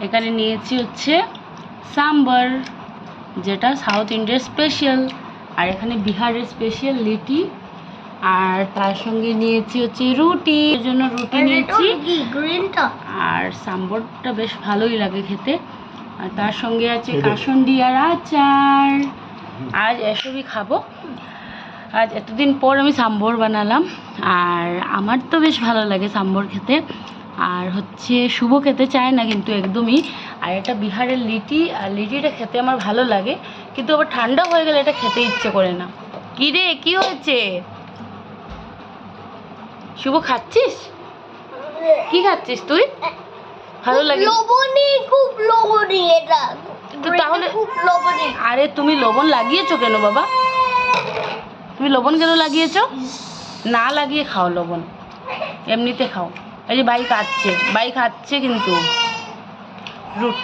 এখানে নিয়েছি হচ্ছে সাম্বার যেটা সাউথ ইন্ডিয়ার স্পেশাল। আর এখানে বিহারের স্পেশাল লিটি। আর তার সঙ্গে নিয়েছি হচ্ছে রুটি। এর জন্য রুটি নিয়েছি। আর সাম্বরটা বেশ ভালোই লাগে খেতে। আর তার সঙ্গে আছে। কাসন্ডি আর আচার। আজ এসবই খাব। আজ এতদিন পর আমি সাম্বর বানালাম। আর আমার তো বেশ ভালো লাগে সাম্বর খেতে। আর হচ্ছে শুভ খেতে চায় না কিন্তু একদমই। আর এটা বিহারের লিটি আর লিটিটা খেতে আমার ভালো লাগে কিন্তু আবার ঠান্ডা হয়ে গেলে এটা খেতে ইচ্ছে করে না। কি রে কি হয়েছে? শুভ খাচ্ছিস? কি খাচ্ছিস তুই? ভালো লাগে। লবণী খুব লবণী এটা। তো তাহলে- খুব আরে তুমি লবণ লাগিয়েছো কেন বাবা? তুমি লবণ কেন লাগিয়েছো? না লাগিয়ে খাও লবণ। এমনিতে খাও। এই যে বাই খাচ্ছে বাই খাচ্ছে কিন্তু। রুট।